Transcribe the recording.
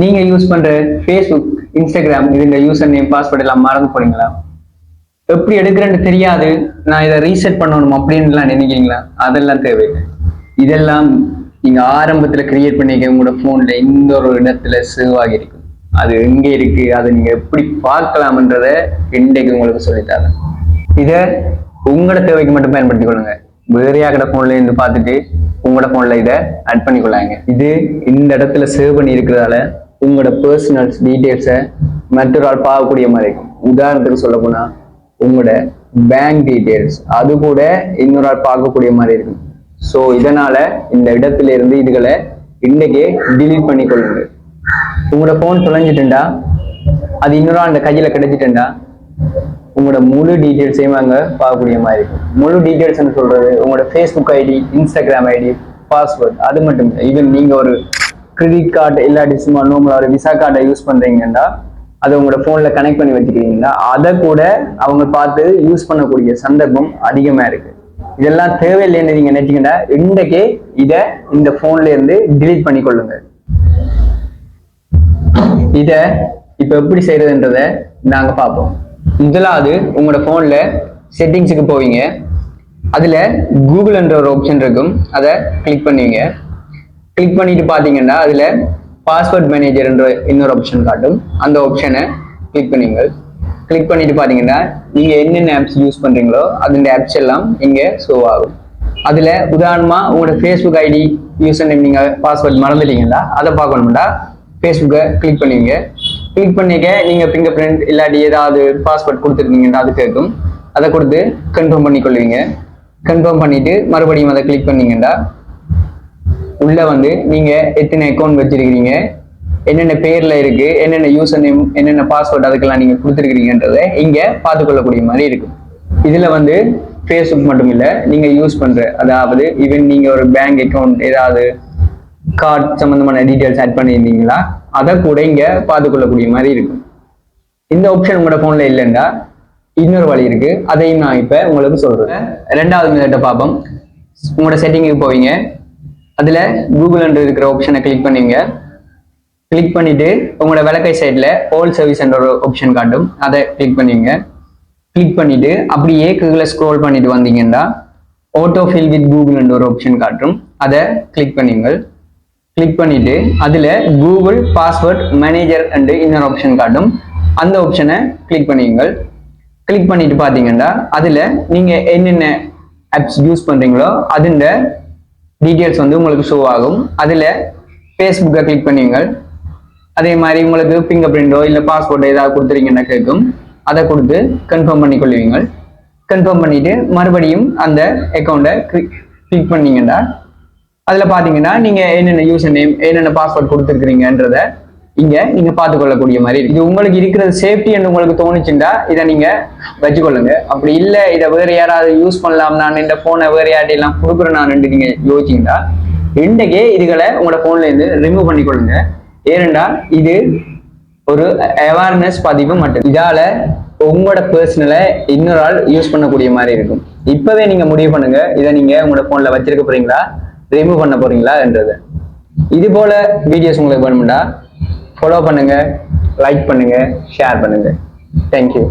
நீங்க யூஸ் பண்ற Facebook Instagram இதுங்க யூசர் நேம் பாஸ்வேர்ட் எல்லாம் மறந்து போறீங்களா எப்படி எடுக்கிறேன்னு தெரியாது. நான் இதை ரீசெட் பண்ணணும் அப்படின்லாம் நினைக்கிறீங்களா? அதெல்லாம் தேவையில்லை இதெல்லாம் நீங்க ஆரம்பத்துல கிரியேட் பண்ணிக்க உங்களோட போன்ல இந்த ஒரு இடத்துல சேவ் ஆகியிருக்கும் அது எங்க இருக்கு. அதை நீங்க எப்படி பார்க்கலாம்ன்றத இன்றைக்கு உங்களுக்கு சொல்லித்தரேன். இதை உங்களோட தேவைக்கு மட்டும் பயன்படுத்திக் கொள்ளுங்க வேற யாரோட போன்ல இருந்து பார்த்துட்டு உங்களோட போன்ல இதை ஆட் பண்ணிக்கொள்ளாங்க இது இந்த இடத்துல சேவ் பண்ணி இருக்கிறதால உங்களோட பர்சனல்ஸ் டீட்டெயில்ஸை மற்றொரு ஆள் பார்க்கக்கூடிய மாதிரி இருக்கும். உதாரணத்துக்கு சொல்ல போனா உங்களோட பேங்க் டீட்டெயில்ஸ் அது கூட இன்னொரு ஆள் பார்க்கக்கூடிய மாதிரி இருக்கும். ஸோ இதனால இந்த இடத்துல இருந்து இதுகளை இன்னைக்கே டிலீட் பண்ணி கொள்ளுங்க உங்களோட ஃபோன் தொலைஞ்சிட்டுண்டா? அது இன்னொரு ஆள் அந்த கையில கிடைச்சிட்டுண்டா? உங்களோட முழு டீட்டெயில்ஸையும் அங்கே பார்க்கக்கூடிய மாதிரி இருக்கும். முழு டீட்டெயில்ஸ்னு சொல்றது? உங்களோட Facebook ID Instagram ID password அது மட்டும் இல்லை. ஈவன் நீங்க ஒரு கிரெடிட் கார்டு இல்லாட்டி சும்மா நார்மலா ஒரு விசா கார்டை யூஸ் பண்றீங்கன்னா அதை உங்களோட ஃபோனில் கனெக்ட் பண்ணி வச்சுக்கிறீங்களா அதை கூட அவங்க பார்த்து யூஸ் பண்ணக்கூடிய சந்தர்ப்பம் அதிகமா இருக்கு. இதெல்லாம் தேவையில்லைன்னு நீங்க நினைச்சீங்கன்னா இன்றைக்கே இதை இந்த ஃபோன்லேருந்து இருந்து பண்ணி கொள்ளுங்க. இதை இப்போ எப்படி செய்யறதுன்றத நாங்க பார்ப்போம். முதலாவது உங்களோட ஃபோனில் செட்டிங்ஸுக்கு போவீங்க. அதில் கூகுள் என்ற ஒரு ஆப்ஷன் இருக்கும். அதை கிளிக் பண்ணுவீங்க. கிளிக் பண்ணிட்டு பார்த்தீங்கன்னா அதில் பாஸ்வேர்ட் மேனேஜர் என்ற இன்னொரு ஆப்ஷன் காட்டும். அந்த ஆப்ஷனை கிளிக் பண்ணுவீங்க. கிளிக் பண்ணிட்டு பார்த்தீங்கன்னா நீங்கள் என்னென்ன ஆப்ஸ் யூஸ் பண்ணுறீங்களோ அந்த ஆப்ஸ் எல்லாம் இங்கே ஷோ ஆகும். அதில் உதாரணமாக உங்களோட ஃபேஸ்புக் ஐடி யூசர் நேம் நீங்கள் பாஸ்வேர்ட் மறந்துட்டீங்களா அதை பார்க்கணும்டா ஃபேஸ்புக்கை கிளிக் பண்ணுவீங்க. கிளிக் பண்ணிக்க நீங்க ஃபிங்கர் பிரிண்ட் இல்லாட்டி ஏதாவது பாஸ்வேர்ட் கொடுத்துருக்கீங்கன்னா அது கேட்கும். அதை கொடுத்து கன்ஃபார்ம் பண்ணிக்கொள்வீங்க. கன்ஃபார்ம் பண்ணிட்டு மறுபடியும் அதை கிளிக் பண்ணீங்கன்னா உள்ள வந்து நீங்க எத்தனை அக்கௌண்ட் வச்சிருக்கிறீங்க என்னென்ன பேர்ல இருக்கு என்னென்ன யூசர் நேம் என்னென்ன பாஸ்வேர்ட் அதுக்கெல்லாம் நீங்க கொடுத்துருக்கீங்கன்றதை இங்க பார்த்துக்கொள்ளக்கூடிய மாதிரி இருக்கும். இதுல வந்து ஃபேஸ்புக் மட்டும் இல்லை நீங்க யூஸ் பண்ற அதாவது ஈவன் நீங்க ஒரு பேங்க் அக்கவுண்ட் ஏதாவது கார்டு சம்மந்தமான டீட்டெயில்ஸ் ஆட் பண்ணியிருந்தீங்களா அதை கூட இங்க பார்த்துக்கொள்ளக்கூடிய மாதிரி இருக்கும் இந்த ஆப்ஷன் உங்களோட போன்ல இல்லைன்னா இன்னொரு வழி இருக்கு. அதையும் நான் இப்ப உங்களுக்கு சொல்றேன். ரெண்டாவது மெத்தட்டை பார்ப்போம். உங்களோட செட்டிங்க்கு போவீங்க. அதுல கூகுள் இருக்கிற ஆப்ஷனை கிளிக் பண்ணுவீங்க கிளிக் பண்ணிட்டு உங்களோட விளக்கை சைட்ல ஆல் சர்வீஸ் என்ற ஒரு ஆப்ஷன் காட்டும். அதை கிளிக் பண்ணுவீங்க கிளிக் பண்ணிட்டு அப்படியே கீழே ஸ்க்ரோல் பண்ணிட்டு வந்தீங்கன்னா ஆட்டோ ஃபில் வித் கூகுள் என்ற ஒரு ஆப்ஷன் காட்டும். அதை கிளிக் பண்ணுங்கள். கிளிக் பண்ணிட்டு அதுல கூகுள் பாஸ்வேர்ட் மேனேஜர் அண்டு இன்னொரு ஆப்ஷன் காட்டும். அந்த ஆப்ஷனை கிளிக் பண்ணுவீங்க கிளிக் பண்ணிட்டு பார்த்தீங்கன்னா அதுல நீங்க என்னென்ன ஆப்ஸ் யூஸ் பண்றீங்களோ அதுண்ட டீட்டெயில்ஸ் வந்து உங்களுக்கு ஷோ ஆகும். அதுல ஃபேஸ்புக்கை கிளிக் பண்ணுவீங்க அதே மாதிரி உங்களுக்கு ஃபிங்கர் பிரிண்டோ இல்லை பாஸ்போர்ட்டோ ஏதாவது கொடுத்துறீங்கன்னா கேட்கும். அதை கொடுத்து கன்ஃபார்ம் பண்ணி கன்ஃபார்ம் பண்ணிட்டு மறுபடியும் அந்த அக்கௌண்ட்டை கிளிக் பண்ணீங்கன்னா அதுல பாத்தீங்கன்னா நீங்க என்னென்ன யூசர் நேம் என்னென்ன பாஸ்வேர்ட் கொடுத்துருக்கீங்கன்றத இங்க நீங்க பார்த்துக்கொள்ளக்கூடிய மாதிரி இது உங்களுக்கு இருக்கிறது சேஃப்டி என்று உங்களுக்கு தோணுச்சுண்டா இதை நீங்க வச்சுக்கொள்ளுங்க. அப்படி இல்ல இதை வேற யாராவது யூஸ் பண்ணலாம். நான் இந்த போனை வேற யார்ட்ட எல்லாம் கொடுக்குறேன் நான் நீங்க யோசிச்சீங்கன்னா இன்றைக்கே இதுகளை உங்களோட போன்ல இருந்து ரிமூவ் பண்ணிக்கொள்ளுங்க. ஏனென்றா இது ஒரு அவேர்னஸ் பதிவு மட்டும். இதால உங்களோட பர்சனலை இன்னொரு ஆள் யூஸ் பண்ணக்கூடிய மாதிரி இருக்கும். இப்பவே நீங்க முடிவு பண்ணுங்க. இதை நீங்க உங்களோட போன்ல வச்சிருக்க போறீங்களா? ரிமூவ் பண்ண போறீங்களா என்றது. இது போல வீடியோஸ் உங்களுக்கு வேணும்டா ஃபாலோ பண்ணுங்க லைக் பண்ணுங்க ஷேர் பண்ணுங்க. தேங்க்யூ